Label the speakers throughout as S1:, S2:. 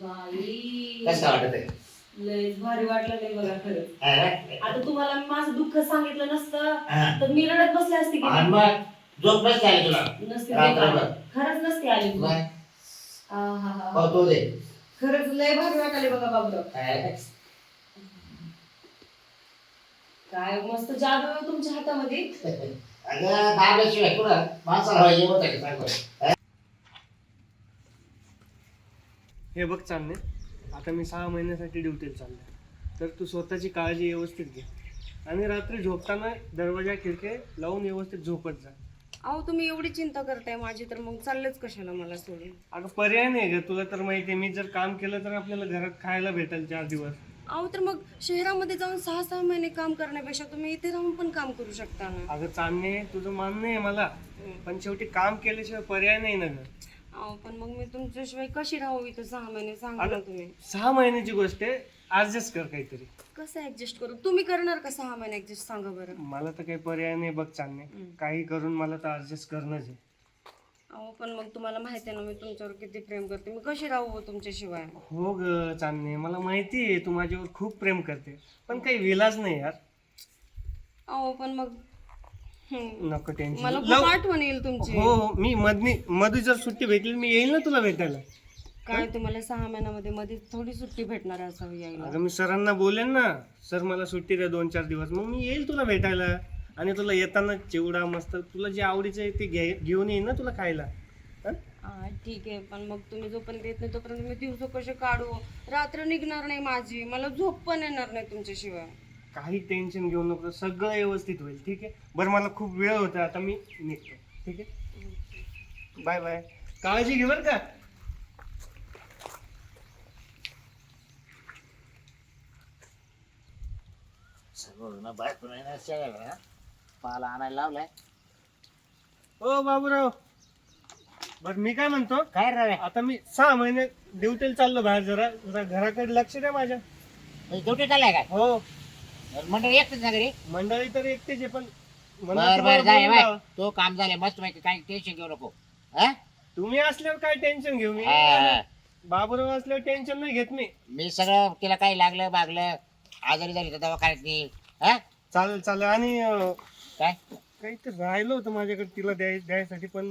S1: कसं वाटत आहे?
S2: लय भारी वाटलं नाही बघा खरं? आता तुम्हाला मी माझं दुःख सांगितलं नसतं. तर मी रडत बसले असते की
S1: आणि
S2: नाही?
S1: मग? झोप नसते आली तुला?
S2: नसते
S1: रात्रभर.
S2: खरंच नसते आली हा हा हा.
S1: हो, तो दे.
S2: खरंच लय भारी वाटाले बघा बाबूराव.
S1: हा.
S2: काय मस्त जादू आहे तुमच्या हातामध्ये.
S1: अगं दाबल्याशिवाय कुठं? माणसाला हवा येवत आहे सांग बरं.
S3: हे बघ चालणे आता मी सहा महिन्यासाठी ड्युटीला चाललोय. तर तू स्वतःची काळजी व्यवस्थित घे. आणि रात्री झोपताना दरवाजा खिडके लावून व्यवस्थित झोपत जा.
S4: अहो तुम्ही एवढी चिंता करताय माझी तर मग चाललेच कशाला मला सोडून?
S3: अगं पर्याय नाही ग तुला तर माहिती आहे मी जर काम केलं तर आपल्याला घरात खायला भेटेल चार दिवस.
S4: अहो तर मग शहरामध्ये जाऊन सहा सहा महिने काम करण्यापेक्षा तुम्ही इथे राहून पण काम करू शकता ना?
S3: अगं चालणे तुझं मान्य आहे मला पण शेवटी काम केल्याशिवाय पर्याय नाही ना ग.
S4: अहो पण मग मी तुमच्याशिवाय कशी राहू इथं? सहा महिने सांगा ना तुम्ही.
S3: सहा महिन्याची गोष्ट आहे ऍडजस्ट कर काहीतरी.
S4: कसं ऍडजस्ट करू? तुम्ही करणार का सहा महिने ऍडजस्ट सांगा बरं.
S3: मला तर काही पर्याय नाही बघ चालणे. काही करून मला तर ऍडजस्ट करणंच आहे.
S4: अहो पण मग तुम्हाला माहिती आहे ना मी तुमच्यावर किती प्रेम करते. मी कशी राहू हो तुमच्याशिवाय?
S3: हो ग चांदणे मला माहिती आहे तू माझ्यावर खूप प्रेम करते. पण काही विलाज नाही यार.
S4: अहो पण मग.
S3: नको टेन्शन
S4: मला खूप आठवण येईल तुमची.
S3: हो हो मी मधनी मधू जर सुट्टी भेटली मी येईल ना तुला भेटायला?
S4: काय तुम्हाला सहा महिन्यामध्ये मध्ये थोडी सुट्टी भेटणार असं यायला.
S3: अगं मी सरांना बोलेन ना. सर मला सुट्टी द्या दोन चार दिवस. मग मी येईल तुला भेटायला. आणि तुला येताना चिवडा मस्त तुला जे आवडीचं आहे ते घे घेऊन येईन ना तुला खायला. हं?
S4: हा ठीक आहे. पण मग तुम्ही जोपर्यंत येत नाही तोपर्यंत मी दिवस कसे काढू? रात्र निघणार नाही माझी. मला झोप पण येणार नाही तुमच्याशिवाय.
S3: काही टेन्शन घेऊ नको सगळं व्यवस्थित होईल ठीक आहे? बरं मला खूप वेळ होता आता मी निघतो ठीक आहे? Bye bye. काळजी घे बरं का.
S1: ना बायको नाही ना शेळ्या ना. पाला आणायला लावलाय.
S3: ओ बाबूराव. बर मी काय म्हणतो?
S1: काय रे
S3: आता मी सहा महिने ड्युटीला चाललो बाहेर जरा जरा घराकडे लक्ष द्या माझ्या.
S1: ड्युटी चाललाय काय?
S3: हो.
S1: मंडळी एकटेच ना घरी?
S3: मंडळी तर एकटेच आहे पण
S1: बर
S3: म्हणलं
S1: बर
S3: तुम्हाला
S1: जाय
S3: बोलून
S1: बाय.
S3: लावा.
S1: तो काम झाले मस्त माहिती काही टेन्शन घेऊ नको. हा?
S3: तुम्ही असल्यावर काय टेन्शन घेऊ मी?
S1: हा, हा.
S3: बाबूराव असल्यावर टेन्शन नाही घेत मी.
S1: मी सगळं तिला काही लागलं बागलं आजारी झाली तर दवाखान्यात नेईल हा?
S3: चालेल चालेल. आणि अं,
S1: काय?
S3: काही तर राहिलं होतं माझ्याकडे तिला द्याय द्यायसाठी पण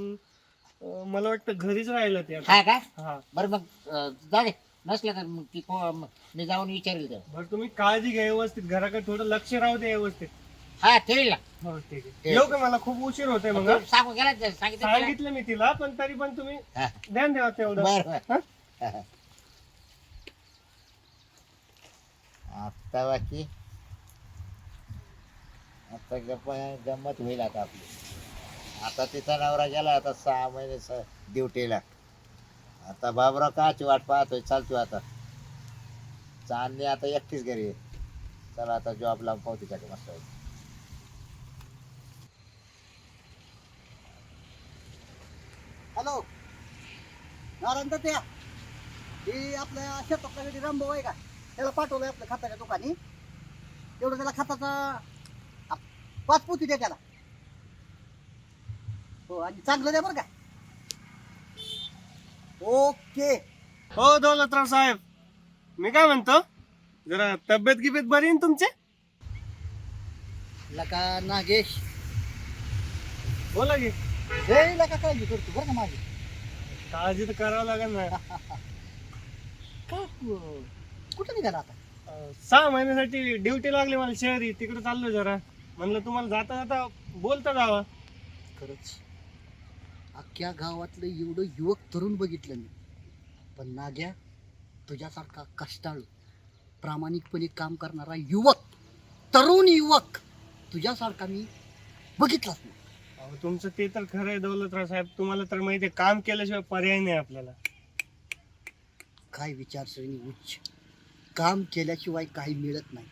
S3: अं, मला वाटतं घरीच राहिलं ते आता.
S1: हा का?
S3: हा.
S1: बरं मग अं, दे नसलं तर मग ती म- मी जाऊन विचारेल तर
S3: बरं तुम्ही काळजी घ्या व्यवस्थित. घराकडे थोडं लक्ष राहू दे व्यवस्थित.
S1: हा ठेवील ना.
S3: हो ठीक आहे. येऊ का मला? खूप उशीर होतोय मग हा?
S1: तू सांगून गेला तर सांगितलं तिला?
S3: सांगितलं मी तिला पण तरी पण तुम्ही
S1: हा.
S3: ध्यान द्या तेवढं.
S1: बर बर? आता बाकी? आता गप्पा गंमत होईल आता आपली. आता तिचा नवरा गेला आता सहा महिने स- ड्युटीला. आता बाबराव काची वाट पाहतोय चालतो आता. चांदणी आता एकटीच घरी आहे. चला आता जॉब लावून पाहू तिच्याकडे मस्त
S5: हॅलो. नारायण त्या ही आपल्या शेतातला गडी रामभाऊ आहे का त्याला पाठवलं आपल्या खताच्या दुकानी. एवढं त्याला खताचा आप- पाच पोती द्या त्याला. हो आणि चांगलं द्या बरं का. ओके.
S3: हो दौलतराव साहेब. मी काय म्हणतो? जरा तब्येत गिबेत बरी आहे ना तुमची?
S5: लका नागेश.
S3: बोला की.
S5: जय लका काळजी करतो बरं का माझी?
S3: काळजी तर करावं लागेल ना.
S5: का कु- कुठं निघाला आता?
S3: अं, सहा महिन्यासाठी ड्युटी लागली मला शहरी. तिकडे चाललो जरा. म्हणलं तुम्हाला जाता जाता बोलता जावा.
S5: खरंच. अख्ख्या गावातलं एवढं युवक तरुण बघितलं मी. पण नाग्या तुझ्यासारखा कष्टाळू प्रामाणिकपणे काम करणारा युवक तरुण युवक तुझ्यासारखा मी बघितलाच नाही.
S3: अहो, तुमचं ते तर खरं आहे दौलतराव साहेब. तुम्हाला तर माहिती आहे काम केल्याशिवाय पर्याय नाही आपल्याला.
S5: काय विचारसरणी उच्च. काम केल्याशिवाय काही मिळत नाही.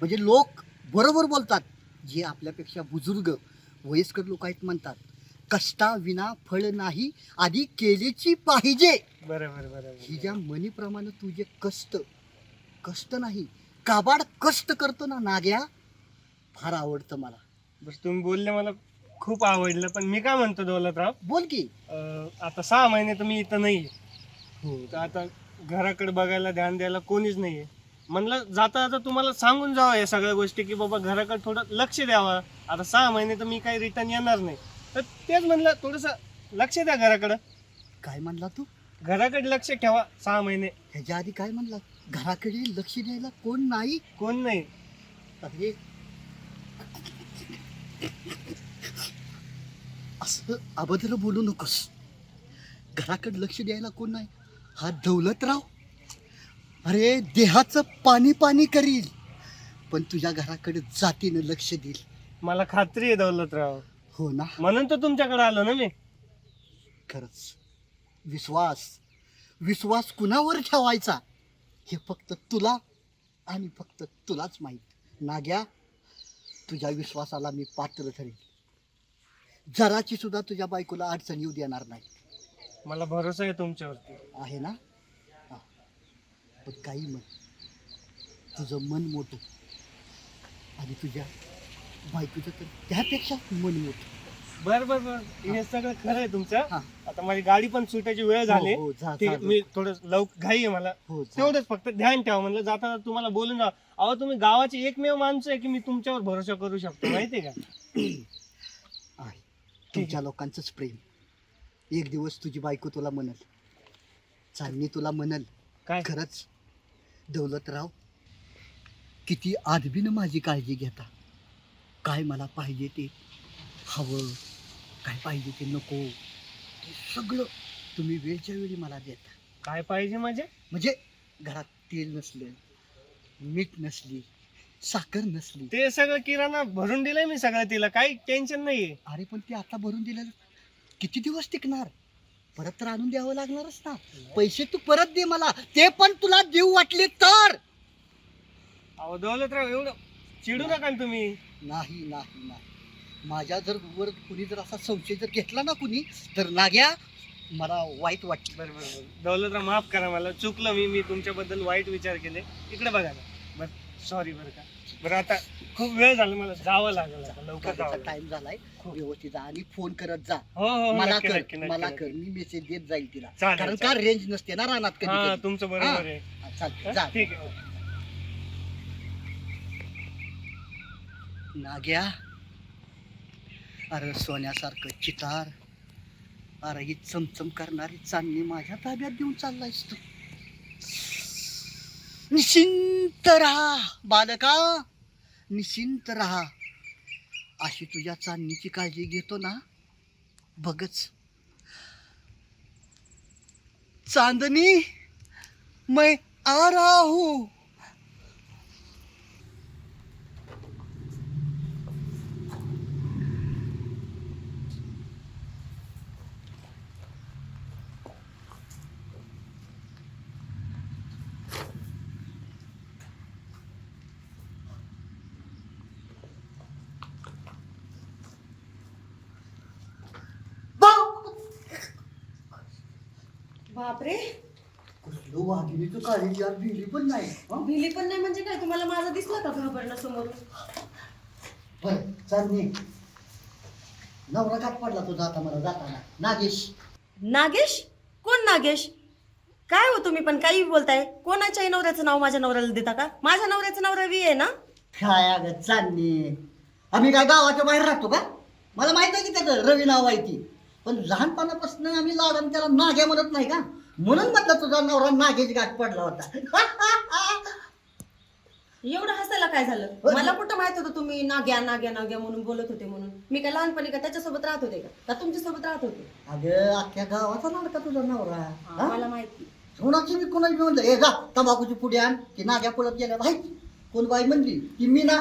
S5: म्हणजे लोक बरोबर बोलतात. जे आपल्यापेक्षा बुजुर्ग वयस्कर लोक आहेत म्हणतात. कष्टाविना फळ नाही आधी केलेची पाहिजे.
S3: बरं बरं बरं
S5: ही ज्या मनीप्रमाणे तू जे कष्ट कष्ट नाही काबाड कष्ट करतो ना नाग्या फार आवडतं मला.
S3: बरं तुम्ही बोलले मला खूप आवडलं पण मी काय म्हणतो दौलतराव?
S5: बोल की.
S3: अं, आता सहा महिने तर मी इथं नाही
S5: हो.
S3: तर आता घराकडे बघायला ध्यान द्यायला कोणीच नाहीये. म्हणलं जाता जाता तुम्हाला सांगून जावं या सगळ्या गोष्टी की बाबा घराकडे थोडं लक्ष द्यावं. आता सहा महिने तर मी काही रिटर्न येणार नाही. तर तेच म्हणलं थोडंसं लक्ष द्या घराकडं.
S5: काय म्हणला तू?
S3: घराकडे लक्ष ठेवा सहा महिने.
S5: ह्याच्या आधी काय म्हणला? घराकडे लक्ष द्यायला कोण नाही?
S3: कोण नाही.
S5: अरे. असं अभद्र बोलू नकोस. घराकडे लक्ष द्यायला कोण नाही? हा दौलतराव अरे देहाचं पाणी पाणी करील. पण तुझ्या घराकडे जातीनं लक्ष देईल.
S3: मला खात्री आहे दौलतराव
S5: हो ना.
S3: म्हणून तर तुमच्याकडे आलो ना मी.
S5: खरंच. विश्वास. विश्वास कुणावर ठेवायचा? हे फक्त तुला आणि फक्त तुलाच माहीत. नाग्या तुझ्या विश्वासाला मी पात्र ठरेल जराची सुद्धा तुझ्या बायकोला अडचण येऊ देणार नाही.
S3: मला भरोसा आहे तुमच्यावरती.
S5: आहे ना? हा. पण काही म्हण. तुझं मन मोठं. आणि तुझ्या बायकोचं तर त्यापेक्षा मन मोठं.
S3: बर बर बर. हे सगळं खरं आहे तुमचं.
S5: हा.
S3: आता माझी गाडी पण सुटायची वेळ झाली.
S5: हो, हो, जा,
S3: ते. मी थोडं लवक घाई आहे मला.
S5: हो जा.
S3: तेवढंच फक्त ध्यान ठेवा म्हणलं. जाताना तुम्हाला बोलून जा अहो तुम्ही गावाची एकमेव माणसं आहे की मी तुमच्यावर भरोसा करू शकतो माहितीये का?
S5: आहे तुमच्या लोकांचंच प्रेम. एक दिवस तुझी बायको तुला म्हणल. चांदणी तुला म्हणल.
S3: काय?
S5: खरंच दौलतराव किती आदबीनं माझी काळजी घेता. काय मला पाहिजे ते हवं काय पाहिजे ते नको ते सगळं तुम्ही वेळच्या वेळी मला देता.
S3: काय पाहिजे माझे
S5: म्हणजे घरात तेल नसलं मीठ नसली साखर नसली.
S3: ते सगळं किराणा भरून दिलंय मी सगळं तिला काही टेन्शन नाहीये.
S5: अरे पण ते आता भरून दिलेलं किती दिवस टिकणार? परत तर आणून द्यावं लागणारच ना. पैसे तू परत दे मला ते पण तुला देऊ वाटले तर.
S3: अहो दौलतराव एवढं चिडू नका ना तुम्ही.
S5: नाही नाही नाही. माझ्या जर वर कुणी जर असा संशय जर घेतला ना कुणी तर नाग्या मला वाईट वाटलं
S3: बरं बरं बरं. दौलतराव माफ करा मला. चुकलं मी मी तुमच्याबद्दल वाईट विचार केले. इकडे बघा ना. बरं सॉरी बरं का. बरं आता खूप वेळ झाला मला. जावं लागेल आता. लवकर जावं लागेल.
S5: टाइम झालाय.
S3: हो.
S5: व्यवस्थित जा आणि फोन करत जा.
S3: हो हो
S5: मला
S3: नक्की,
S5: कर
S3: नक्की,
S5: मला
S3: नक्की.
S5: कर. मी मेसेज देत जाईल तिला.
S3: चालेल,
S5: कारण का
S3: चालेल.
S5: रेंज नसते ना रानात कधी
S3: हा
S5: कधी.
S3: तुमचं बरोबर
S5: हा.
S3: आहे.
S5: हा, चालतंय,
S3: हा,
S5: जा.
S3: ठीक आहे
S5: नाग्या अरे सोन्यासारखं चितार अरे ही चमचम करणारी चांदणी माझ्या ताब्यात देऊन चाललायस तू. निश्चिंत राहा बालका निश्चिंत राहा. अशी तुझ्या चांदणीची काळजी घेतो ना बघच. चांदनी मैं आ रहा.
S4: बापरे.
S5: कसलं वाघिणीचं काळी यार बिली पण नाही हं?
S4: भिली पण नाही म्हणजे काय? तुम्हाला माझा दिसला का घाबरणं समोर
S5: बरं चांदणी नवरा काट पडला तो जाता मला जाताना. नागेश.
S4: नागेश? कोण नागेश? काय हो तुम्ही पण काही बोलताय? कोणाच्याही नवऱ्याचं नाव माझ्या नवऱ्याला देता का? माझ्या नवऱ्याचं नाव रवी आहे ना?
S5: काय अगं चांदणी आम्ही काय गावाच्या बाहेर राहतो का? मला माहीत आहे की त्याचं रवी नाव आहे ती. पण लहानपणापासून आम्ही लाडाने त्याला नाग्या म्हणत नाही का? म्हणून म्हटलं तुझा नवरा नागेश गाठ पडला होता.
S4: एवढं हसायला काय झालं? मला कुठं माहीत होतं तुम्ही नाग्या नाग्या नाग्या म्हणून बोलत होते म्हणून? मी काय लहानपणी का त्याच्यासोबत राहत होते का? का तुमच्यासोबत राहत होते?
S5: अगं अख्ख्या गावाचा लाडका तुझा नवरा.
S4: हा,
S5: हा?
S4: मला माहिती.
S5: कोणाची मी कोणाची म्हणलं ए जा तंबाखूची पुढे आण ती नाग्या पळत गेल्या. भाई कोण बाई म्हणली? ती मीना.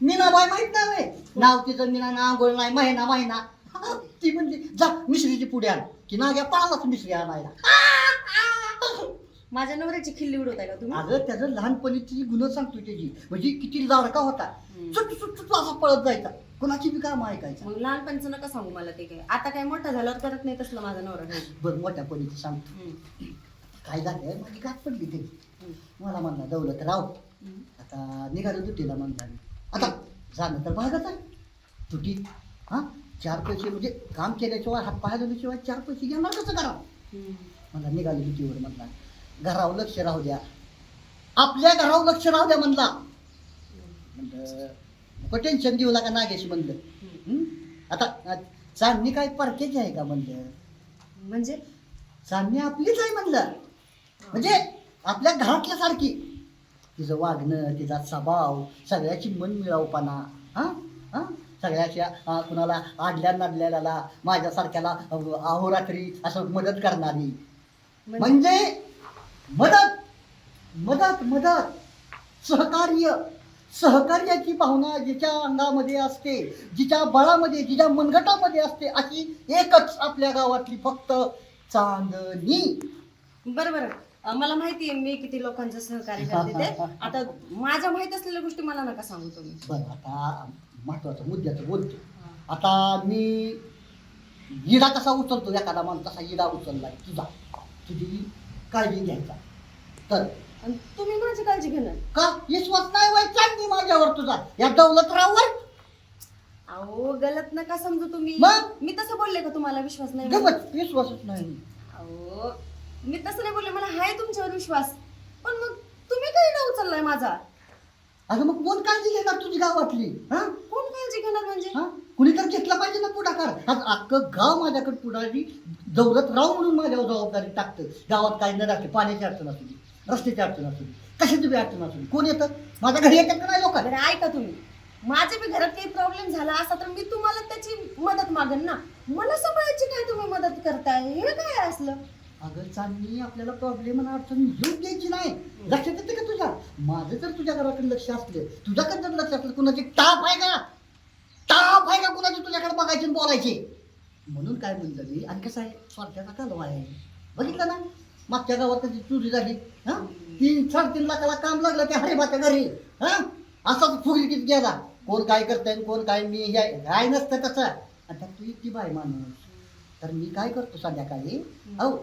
S5: मीना बाई माहीत नाही? नाव तिचं मीना ना आंघोळ नाही महिना महिना. ती म्हणली जा मिश्रीची पुढे आण. की नाग्या पळालाच मिश्री आणायला.
S4: माझ्या नवऱ्याची खिल्ली उडवताय का तुम्ही?
S5: अगं त्याचं लहानपणीची गुन्हा सांगतोय त्याची. म्हणजे किती लाडका होता.
S4: हम्म.
S5: चुट चुट चुट असा पळत जायचा. कोणाची बी काम ऐकायचं.
S4: मग लहानपणचं नका सांगू मला ते काय आता काय मोठा झाल्यावर करत नाही तसलं माझा नवरा काही.
S5: बरं मोठ्या पणीचं सांगतो.
S4: हम्म.
S5: काय झालं माझी गाठ पडली त्याची.
S4: हम्म.
S5: मला म्हणला दौलत राव.
S4: हम्म.
S5: आता निघालो तुटीला म्हणला मी. आता जाणं तर भागच आहे तुटी हां? चार पैसे म्हणजे काम केल्याशिवाय हात पाय धुल्याशिवाय चार पैसे घेणार कसं करावं. मला निघालो तुटीवर म्हणला. घरावर लक्ष राहू द्या. आपल्या घरावर लक्ष राहू द्या म्हणला. म्हणलं टेन्शन देऊ नका नागेश म्हणलं? आता चांदणी काय परकेची आहे का म्हणलं?
S2: म्हणजे?
S5: चांदणी आपलीच आहे म्हणलं. म्हणजे आपल्या घरातल्या सारखी. तिचं वागणं तिचा स्वभाव सगळ्याची मन मिळावपणा हा? हा? सगळ्याच्या कुणाला आडल्या नाडल्याला माझ्यासारख्याला अहोरात्री असं मदत करणारी. म्हणजे? मदत मदत मदत. सहकार्य. सहकार्याची भावना जिच्या अंगामध्ये असते जिच्या बळामध्ये जिच्या मनगटामध्ये असते अशी एकच आपल्या गावातली फक्त चांदणी.
S2: बरं बरं अं, मला माहिती आहे मी किती लोकांचं सहकार्य करते आता माझ्या माहीत असलेल्या गोष्टी मला नका सांगू तुम्ही.
S5: बरं आता महत्वाचं मुद्द्याचं बोलतो आता मी इडा कसा उचलतो एखादा माणूस तसा इडा उचललाय तुझा. तुझी काळजी घ्यायचा. तर?
S2: आणि तुम्ही माझी काळजी घेणार.
S5: का? विश्वास नाही व्हाय चांदणी माझ्यावर तुझा. या दौलतराववर
S2: अहो गलत नका समजू तुम्ही.
S5: मग?
S2: मी तसं बोलले का तुम्हाला विश्वास नाही?
S5: गमत विश्वासच नाही.
S2: अहो मी तसं नाही बोलले मला आहे तुमच्यावर विश्वास. पण मग तुम्ही काही ना उचललाय माझा?
S5: अगं मग कोण काळजी घेणार तुझी गावातली? हा?
S2: कोण काळजी घेणार म्हणजे?
S5: हा? कुणी तर घेतला पाहिजे ना पुढाकार. आज अख्खं गाव माझ्याकडे पुढारी दौलत राव म्हणून माझ्यावर जबाबदारी टाकतं गावात काही न राहते पाण्याची अडचण असू दे रस्त्याची अडचण असू दे कशाची बी अडचण असू दे. कोण येतं? माझ्या घरी येतात का नाही लोक?
S2: बरं ऐका तुम्ही. माझ्या बी घरात काही प्रॉब्लेम झाला असा तर मी तुम्हाला त्याची मदत मागन ना. मला सांभाळायची काय तुम्ही मदत करताय? हे काय असलं?
S5: अगं चांगली आपल्याला प्रॉब्लेम आणि अडचण येऊन द्यायची नाही. लक्षात येते का तुझ्या? माझं जर तुझ्या घराकडे लक्ष असले तुझ्याकडे जर लक्ष असलं कुणाची टाप आहे का? टाप आहे का कुणाची तुझ्याकडे बघायची आणि बोलायची? म्हणून काय म्हणलं मी आणि कसं आहे? स्वार्थ्याचा कालवा आहे. बघितलं ना? मागच्या गावात कधी चोरी झाली हां? तीन साडेतीन लाखाला काम लागलं त्या हरिबाच्या घरी हां? असाच फुगलीकीत गेला. कोण काय करतंय कोण काय मी हे काय नसतं कसं? आता तू इतकी बाय माणूस. तर मी काय करतो संध्याकाळी? अहो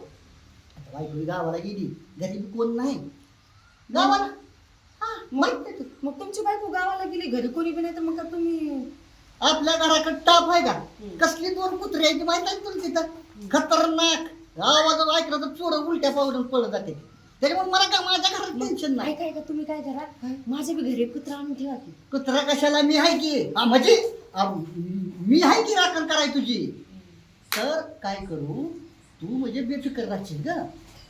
S5: बायको गावाला गेली घरी बी कोण नाही. गावाला? हा माहीत नाही.
S2: मग तुमची बायको गावाला गेली घरी कोणी बी नाही तर मग का तुम्ही
S5: आपल्या घराकडे टाप आहे का? कसली दोन कुत्रे आहेत ती माहीत आहे तुला तिथं? खतरनाक. आवाज ऐकलं तर चोर उलट्या पावडून पळत जाते. त्याच्यामुळे मला काय माझ्या घरात टेन्शन नाही.
S2: काय काय का तुम्ही काय करा? माझ्या बी घरी कुत्रा आणून ठेवा की.
S5: कुत्रा कशाला? मी आहे की? हा, म्हणजे? आ, मी आहे की राखण कराय तुझी? तर काय करू? तू म्हणजे बेफिकर राहशील ग.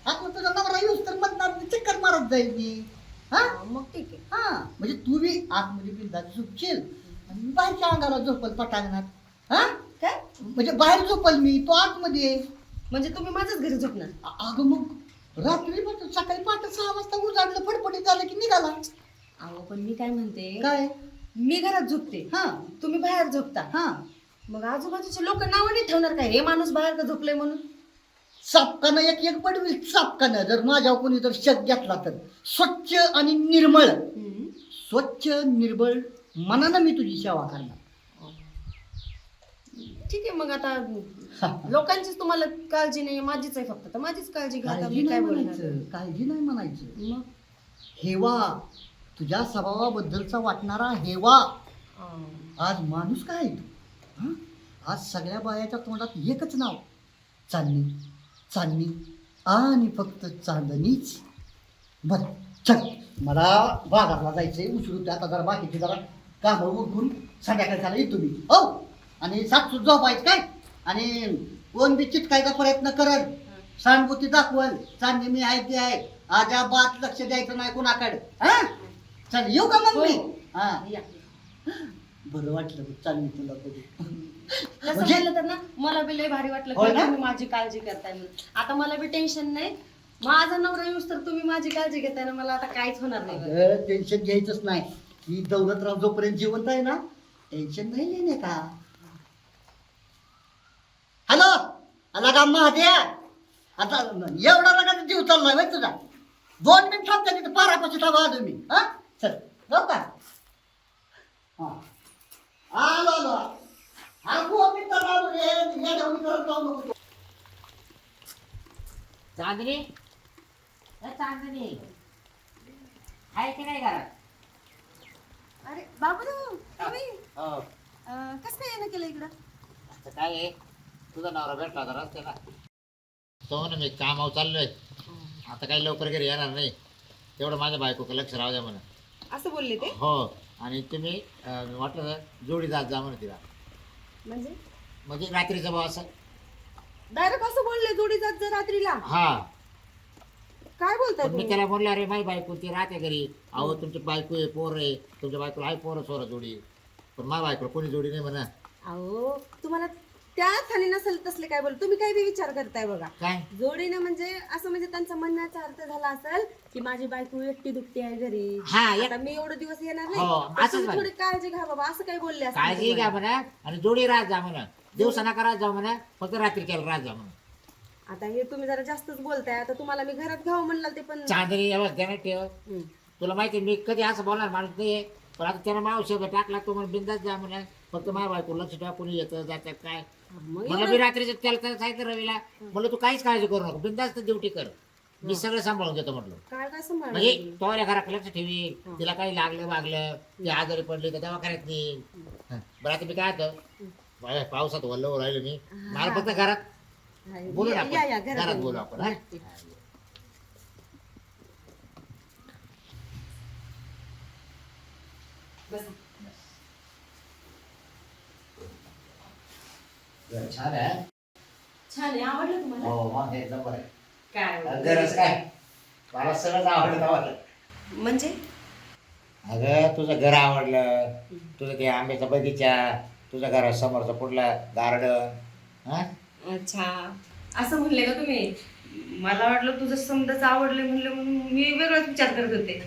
S5: आता तुझा नवरा येऊस तर मधणार चक्कर मारत जाईल मी. हा?
S2: हा, मग ठीक आहे.
S5: हा म्हणजे तू बी आतमध्ये बिंदात झोपशील आणि मी बाहेरच्या अंगाला झोपल पटांगणात. हा?
S2: काय?
S5: म्हणजे बाहेर झोपल मी तो आतमध्ये.
S2: म्हणजे तुम्ही माझ्याच घरी झोपणार?
S5: अ- अगं मग रात्री पण सकाळी पहाटे सहा वाजता उजाडलं फडफडीत झालं की निघाला.
S2: अहो पण मी काय म्हणते?
S5: काय?
S2: मी घरात झोपते.
S5: हा.
S2: तुम्ही बाहेर झोपता.
S5: हा.
S2: मग आजूबाजूचे लोक नाव नाही ठेवणार काय हे माणूस बाहेर का झोपले म्हणून?
S5: सापकानं एक एक पडवी सापकानं जर माझ्यावर कोणी जर शक घेतला तर. स्वच्छ आणि निर्मळ. स्वच्छ निर्मळ मनानं मी तुझी सेवा करणार.
S2: ठीक आहे मग आता लोकांचीच तुम्हाला काळजी नाही माझीच आहे फक्त. तर माझीच काळजी घ्या आता
S5: काळजी
S2: मी काय
S5: नाही
S2: बोलणार?
S5: म्हणायचं. काळजी नाही म्हणायचं.
S2: मग?
S5: हेवा तुझ्या स्वभावाबद्दलचा वाटणारा हेवा.
S2: अं,
S5: आज माणूस काय आहे तू? हं? आज सगळ्या बायाच्या तोंडात एकच नाव. चांदणी चांदणी. आणि फक्त चांदणीच. बर चल. मला बाजारला जायचंय. उचलू आता जरा बाकीचे जरा कामं उरकून संध्याकाळी झाला येतो मी. हो. आणि सातसूत झोपायचं काय? आणि कोण बी चिटकायचा प्रयत्न करल. सहानुभूती दाखवल. चांदणी मी आहे ती आहे. आजाबात लक्ष द्यायचं नाही कोणाकडे. हा? चल येऊ का मग मी? हा.
S2: या.
S5: बरं वाटलं बघ, चांगली तुला कधी.
S2: तसं
S5: म्हणजे-
S2: तर ना? मला बी लय भारी वाटलं
S5: होय
S2: की
S5: ना?
S2: तुम्ही माझी काळजी करताय म्हणून. आता मला बी टेन्शन नाही. माझा नवरा येऊस तर तुम्ही माझी काळजी घेताय ना? मला आता काहीच होणार नाही. बरं.
S5: अगं टेन्शन घ्यायचंच नाही. ही दौलतराव जोपर्यंत जिवंत आहे ना टेन्शन नाही लेणे का? हॅलो? आला का महाद्या आता एवढा नका जीव चाललाय माहिती तुझा दोन मिनिट थांबता तिथे पारापाशी थांबा आलो मी. हा? चल जाऊ का? हा. आलो आलो.
S6: चांदणी चांदणी आहे की नाही घरात?
S2: अरे बाबू तुम्ही?
S1: हो.
S2: अं, कसं काय येणं केलं इकडं?
S1: आता काय आहे? तुझा नवरा भेटला होता रस्त्याला. तो म्हणे मी कामावर चाललोय. आता काही लवकर घरी येणार नाही. तेवढं माझ्या बायको लक्ष राहू द्या म्हणा
S4: असं बोलले ते?
S1: हो. आणि तुम्ही अं, वाटलं तर जोडी जात जा म्हणा तिला.
S4: म्हणजे?
S1: म्हणजे रात्रीचा असं.
S4: डायरेक्ट असं बोलले जोडी जात जा रात्रीला.
S1: हा.
S4: काय बोलताय
S1: पण मी
S4: तुम्ही?
S1: त्याला म्हणलं अरे माझी बायको ती राहते घरी. अहो तुमची बायको आहे पोर आहे. तुमच्या बायकोला आहे पोरं सोरं जोडी. पण माझ्या बायकोला कोणी जोडी नाही म्हणा.
S4: अहो तुम्हाला त्या थाली नसेल तसले काय बोल? तुम्ही काय बी विचार करताय बघा.
S1: काय?
S4: जोडीने म्हणजे असं म्हणजे त्यांचा म्हणण्याचा अर्थ झाला असेल की माझी बायको एकटी दुखती आहे घरी.
S1: हा एक
S4: आता मी एवढे दिवस येणार
S1: हो,
S4: नाही. तर
S1: असंच
S4: तुम्ही. थोडी काळजी घ्या बाबा असं काही बोलले असतील
S1: काळजी
S4: तुम्हाला.
S1: घ्या म्हणा. आणि जोडी राहत जा म्हणा. दिवसा नका जा म्हणा. फक्त रात्री केलं राहत जा म्हणा.
S4: आता हे तुम्ही जरा जास्तच बोलताय. आता तुम्हाला मी घरात घ्यावं म्हणलं ते पण
S1: चांदणी ध्यानात ठेव.
S4: हम्म.
S1: तुला माहिती आहे, मी कधी असं बोलणार माणूस नाही पण आता त्यानं माव शब्द टाकला तो म्हणून बिंदाच जा म्हणा. फक्त माझ्या बायको लक्ष ठेवा कोणी येतं जातं काय.
S4: मग
S1: म्हणलं मी रात्रीचं त्याला त्याला सांगितलं रवीला म्हणलं तू काहीच काळजी करू नको बिंदाच ड्युटी कर मी सगळं सांभाळून घेतो म्हटलं
S4: काय काय सांभाळणार
S1: म्हणजे
S4: तुम्ही?
S1: तो घरात लक्ष ठेवी तिला काही लागलं वागलं ती आजारी पडली तर दवाखान्यात नाही. बरं आता मी काय होतं बाहेर पावसात वल्ल राहिलो मी मला फक्त घरात बोलू ना
S4: या- या या
S1: आपण
S4: घरात.
S1: बोलू आपण हा?
S4: बसा.
S1: छान आहे
S4: छान आहे आवडलं तुम्हाला?
S1: हो मग एक नंबर आहे.
S4: काय
S1: गरज काय? मला सगळंच आवडलं आवडलं.
S4: म्हणजे?
S1: अगं तुझं घर आवडलं तुझं ते आंब्याचा बगीचा तुझ्या घरासमोरचा पुढला गार्डन हा?
S2: अच्छा. असं म्हणले का तुम्ही? मला वाटलं तुझं समजाच आवडले म्हणलं म्हणून मी वेगळाच विचार करत होते.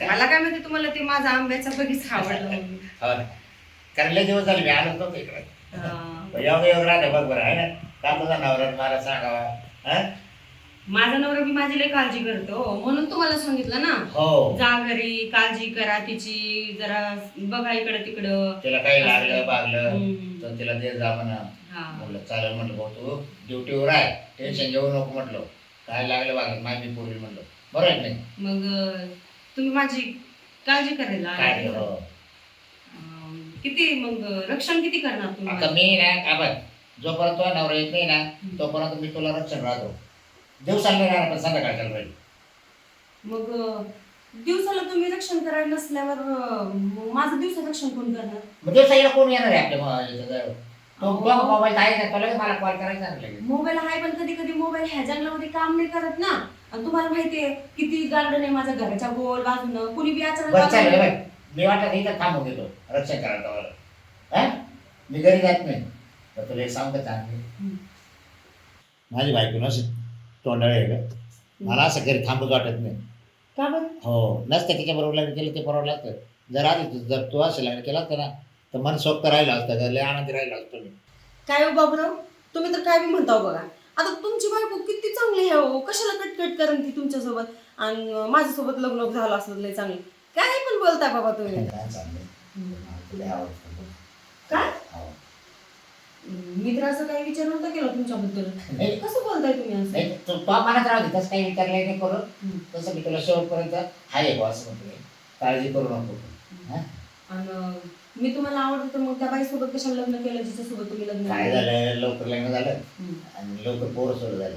S2: मला काय माहिती तुम्हाला ते माझा आंब्याचा बगीचा आवडला म्हणून.
S1: हो ना. कारण लय दिवस झाले मी आलो नव्हतो इकडे.
S2: हा.
S1: एवढं एवढं राहते बघ बरं आहे ना का तुझा नवरा मला सांगावा हा?
S2: माझा नवरा बी माझी लय काळजी करतो म्हणून तुम्हाला सांगितलं ना
S1: हो
S2: जा घरी काळजी करा तिची जरा बघा इकडं तिकडं
S1: तिला काही लागलं बागलं
S2: हम्म.
S1: तर तिला दे जा म्हणा
S2: हा.
S1: चालेल म्हटलं भाऊ तू ड्युटीवर आहे टेन्शन घेऊ नको म्हटलं काय लागलं बागलं माझी पोरी म्हटलं बरं आहे की नाही
S2: मग अं, तुम्ही माझी काळजी करायला
S1: काय
S2: आले.
S1: हो.
S2: किती मग रक्षण किती करणार
S1: आता
S2: तुम्ही
S1: मी ना का बघ जोपर्यंत तुझा नवरा येत नाही ना तोपर्यंत मी तुला रक्षण राहतो. दिवसाला नाही राहणार पण संध्याकाळच्या राहील.
S2: मग अं, दिवसाला तुम्ही रक्षण करायला नसल्यावर अं, मग माझं दिवसा रक्षण कोण करणार?
S1: मग दिवसा येईल कोण येणार आहे आपल्या म- जवळ? तो बघ मोबाईल आहे का तुला मला कॉल करायचा ना लगेच.
S2: मोबाईल आहे पण कधी कधी मोबाईल ह्या जंगलामध्ये काम नाही करत ना. आणि तुम्हाला माहितीये किती गार्डन आहे माझ्या घराच्या गोल बाजूनं. कुणी बी
S1: चालेल बघ मी वाटत इथं थांबून घेतो. रक्षण करायला मला हा? मी घरी जात नाही. तर तुला एक सांगू का? चांगली. माझी बायको नसे तोंडाळे आहे का मला असं घरी थांबूच वाटत नाही.
S2: का बरं?
S1: हो. नसतं तिच्या बरोबर लग्न केलं ते परवडलं असतं जर आधी तू- जर तू असं लग्न केलं असतं ना तर मन सोबत राहिलं असतं. घर लय आनंदी राहिलं असतो मी.
S4: काय हो बाबूराव? तुम्ही तर काय बी म्हणता हो बघा. आता तुमची बायको किती चांगली आहे हो. कशाला कटकट करण ती तुमच्यासोबत? आणि माझ्यासोबत लग्न झालं असलं लय चांगली. काय पण बोलताय बाबा तुम्ही?
S1: काय तुला आवडतं
S4: काय.
S2: मी तर असं काही विचार नव्हता केला तुमच्याबद्दल. कसं बोलताय तुम्ही असं?
S1: नाही तू तो मनात राहू दे तसं काही नाही. तसं मी तुला शेवटपर्यंत हाय बॉ असं. काळजी करू नको हा?
S2: आणि मी तुम्हाला आवडतं तर मग त्या बाईसोबत कशाला लग्न केलं जिच्यासोबत तुम्ही लग्न
S1: काय
S2: केलं?
S1: झालं? लवकर लग्न झालं?
S2: हम्म.
S1: आणि लवकर पोरं सोडं झाली.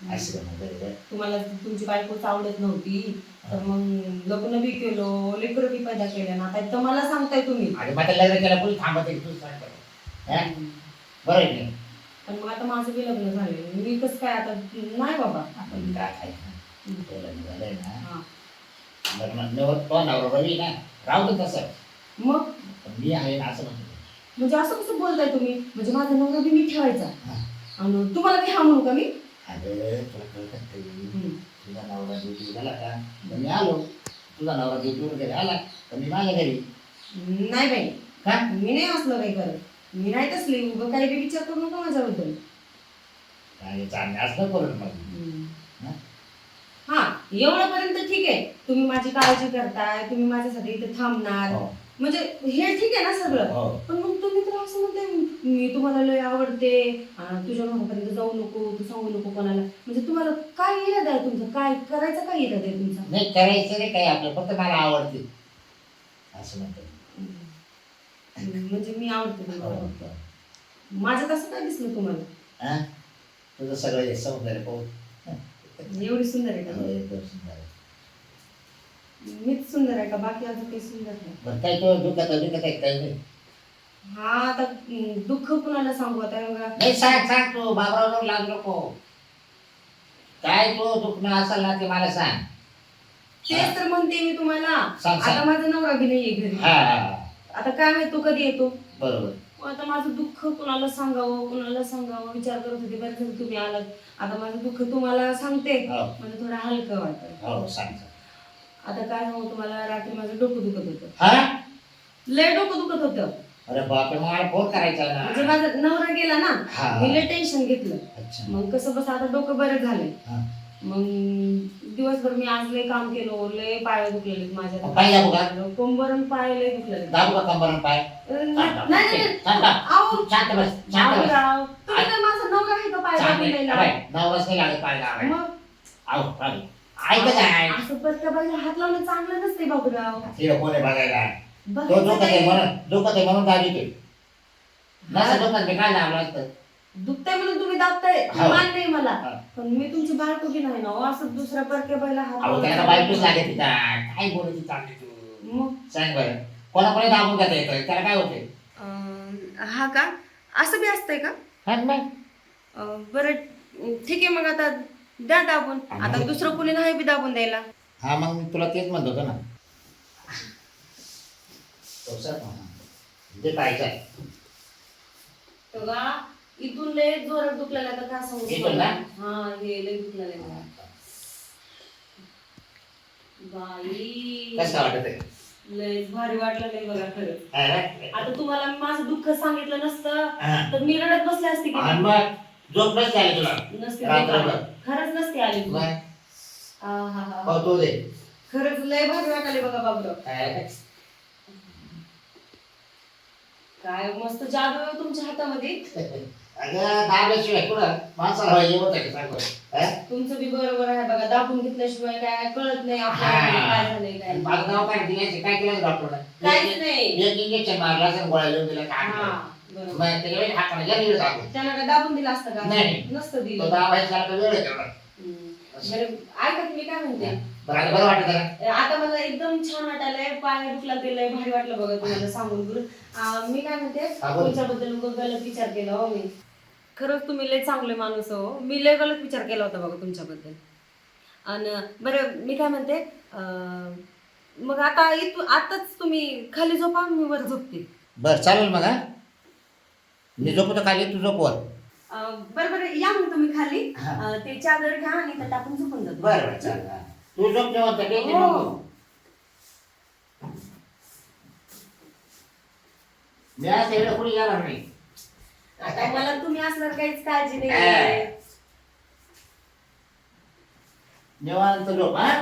S2: तुम्हाला तुमची बायकोच आवडत नव्हती तर मग लग्न बी केलं लेकरं बी पैदा केल्या ना आता तर मला सांगताय तुम्ही.
S1: आणि लग्न केलं कोणी थांबत तू बरं. हा? आहे नाही?
S2: पण मग आता माझं बी लग्न झाले मी कसं काय आता नाही बाबा.
S1: आपण काय? खायचं तो लग्न झालंय ना. लग्न नवर तो नवरा रवी ना. राहू दे तसं.
S2: मग?
S1: पण मी आहे ना असं म्हणतो.
S2: म्हणजे असं कसं बोलताय तुम्ही? म्हणजे माझा नवरा बी मी ठेवायचा. आणि तुम्हाला बी हा म्हणू का मी?
S1: अगं तुला कळतं का ते?
S2: हम्म.
S1: तुझा नवरा ड्युटी झाला का? तर मी आलो. तुझा नवरा ड्युटीवर घरी आला. तर मी माझ्या घरी.
S2: नाही बाई.
S1: का?
S2: मी नाही असलं काही करत मी नाही तसली. उगं काही बी विचार करू नका माझ्याबद्दल.
S1: काय चालणे असलं मग. हा?
S2: हा एवढ्यापर्यंत ठीक आहे. तुम्ही माझी काळजी करताय. तुम्ही माझ्यासाठी इथे थांबणार.
S1: हो.
S2: म्हणजे हे ठीक आहे ना सगळं.
S1: हो.
S2: पण मग तुम्ही तर असं म्हणते मी तुम्हाला लय आवडते तुझ्या घरापर्यंत जाऊ नको तू सांगू नको कोणाला. म्हणजे तुम्हाला काय इरादा आहे तुमचं? काय करायचं काय इरादा आहे तुमचा?
S1: नाही करायचं नाही काही आपलं फक्त मला आवडते. असं म्हणतो
S2: म्हणजे मी आवडते
S1: हो,
S2: तुम्हाला.
S1: हो.
S2: माझं कसं काय दिसलं तुम्हाला?
S1: हा? तुझं सगळं हे सौंदर्य पाहून.
S2: एवढी सुंदर आहे का? मीच सुंदर आहे का? बाकी अजून काही सुंदर नाही.
S1: बरं काय तो दुखत दुखत आहे काही नाही.
S2: हा आता दुःख कुणाला सांगू आता? बघा
S1: नाही सांग सांग तू. बाबरावर लागू नको. काय तो दुखणं असेल ना ते मला सांग.
S2: तेच तर म्हणते मी तुम्हाला.
S1: सांग
S2: आता माझा नवरा बी नाहीये घरी.
S1: हा.
S2: आता काय माहीत तो कधी येतो?
S1: बरोबर.
S2: आता माझं दुःख कुणाला सांगावं कुणाला सांगावं? विचार करत होते बरं झालं तुम्ही आलात. आता माझं दुःख तुम्हाला सांगते.
S1: हो.
S2: मला थोडं हलकं वाटतं.
S1: हो सांग सांग.
S2: आता काय सांगू तुम्हाला रात्री माझं डोकं दुखत होतं.
S1: हा?
S2: लय डोकं दुखत होतं.
S1: अरे बापरे मला फोन करायचा
S2: म्हणजे
S1: ना
S2: माझा नवरा गेला ना
S1: हा.
S2: मी लय टेन्शन घेतलं.
S1: अच्छा.
S2: मग कसं बस आता डोकं बरं झालंय.
S1: हा.
S2: मग दिवसभर मी आज लय काम केलं लय पाय दुखलेले माझ्या.
S1: पाय दाबू का?
S2: कंबर आणि पाय लय दुखलेले
S1: दाबू का कंबर पाय?
S2: नाही नाही, नाही
S1: थांब, थांब.
S2: अहो,
S1: शांत बस शांत बस.
S2: बाबूराव, तुम्ही काय माझा नवरा आहे का पाय
S1: शांत बस. अबे, पाय लावायला.
S2: मग?
S1: आहो, आहो. ऐकत आहे
S2: असं हात लावणं चांगलं नसते बाबूराव.
S1: तिला कोण आहे बघायला तो
S2: बघायचं
S1: दुखत आहे
S2: काय?
S1: म्हणून दुखत आहे म्हणून दाबी ते. नसं दुखत मी काय दाबलं असतं
S2: दुखतंय म्हणून तुम्ही दाबताय
S1: हो.
S2: मान नाही मला.
S1: हा.
S2: पण मी तुमची बाळकुगी नाही ना हो, असं दुसऱ्या परक्या बाईला हात
S1: अहो त्याला
S2: लावून
S1: बायकोच लागत तिथं. काय बोलत चालली तू?
S2: मग?
S1: सांग बरं. कोणा कोणी दाबून घेता येतं? त्याला काय होते
S2: अं, हा का? असं बी असतंय का?
S1: हा
S2: अं, बरं ठीक आहे मग आता द्या दाबून आता दुसरं कोणी नाही बी दाबून द्यायला
S1: हा मग मी तुला तेच म्हणत होतो ना? ते
S2: इथून लय जोरात दुखलेला तर का सांगू
S1: इथून ना?
S2: हा हे लय दुखलेलं. बाई
S1: कसं वाटत आहे
S2: लय भारी वाटलं नाही बघा खरं
S1: हा?
S2: आता तुम्हाला मी माझं दुःख सांगितलं नसतं
S1: हा.
S2: तर मी रडत बसले असते की
S1: आणि मग झोप नसते आली तुला.
S2: नसते
S1: रात्रभर.
S2: खरंच नसते आली
S1: मग?
S2: हा हा हा.
S1: हो तो दे.
S2: खरंच लय भारी वाटाले बघा बाबूराव.
S1: काय?
S2: काय? मस्त जादू आहे हो तुमच्या हातामध्ये.
S1: अगं दाबल्याशिवाय कुठं माणसाला सांग? हा?
S2: तुमचं बी बरोबर आहे बघा. दाबून घेतल्याशिवाय काय कळत नाही आपल्याला
S1: हा.
S2: काय झालंय काय.
S1: माझं नाव काय दिल्याचे काय केलं डॉक्टरने
S2: काहीच नाही.
S1: एक इंजेक्शन मारलं असेल गोळ्या लिहून दिल्या काय
S2: हा.
S1: वेळी वेळ दाबून.
S2: त्यांना काय दाबून दिलं असतं का?
S1: नाही.
S2: नसतं
S1: तो
S2: दिलं
S1: दाबायचा आता वेळ आहे तेवढा
S2: हम्म. बरं ऐका की मी काय म्हणते?
S1: बरं आता बरं वाटत आहे
S2: आता मला एकदम छान वाटायलंय पाय दुखला ते लय भारी वाटलं बघा तुम्हाला सांगून बोलून अं, मी काय म्हणते
S1: हा, बोल.
S2: तुमच्याबद्दल उगाच गलत विचार केला हो मी. खरंच तुम्ही लय चांगले माणूस हो. मी लय गलत विचार केला होता बघा तुमच्याबद्दल. आणि बरं मी काय म्हणते अं, मग आता इथून आताच तुम्ही खाली झोपा मी वर झोपते.
S1: बरं चालेल मग हा. मी झोपतो खाली तू झोपवर
S2: अं, बरं बरं या मग तुम्ही खाली.
S1: हा.
S2: अं, ते चादर घ्या आणि इथं टाकून झोपून जातो.
S1: बरं बरं हा. तू झोप तेव्हा तर टेन्शन
S2: हो.
S1: नको मी आज एवढं कुठे येणार नाही.
S2: आता मला तुम्ही असणार काहीच काळजी नाही.
S1: निवांत झोप हा?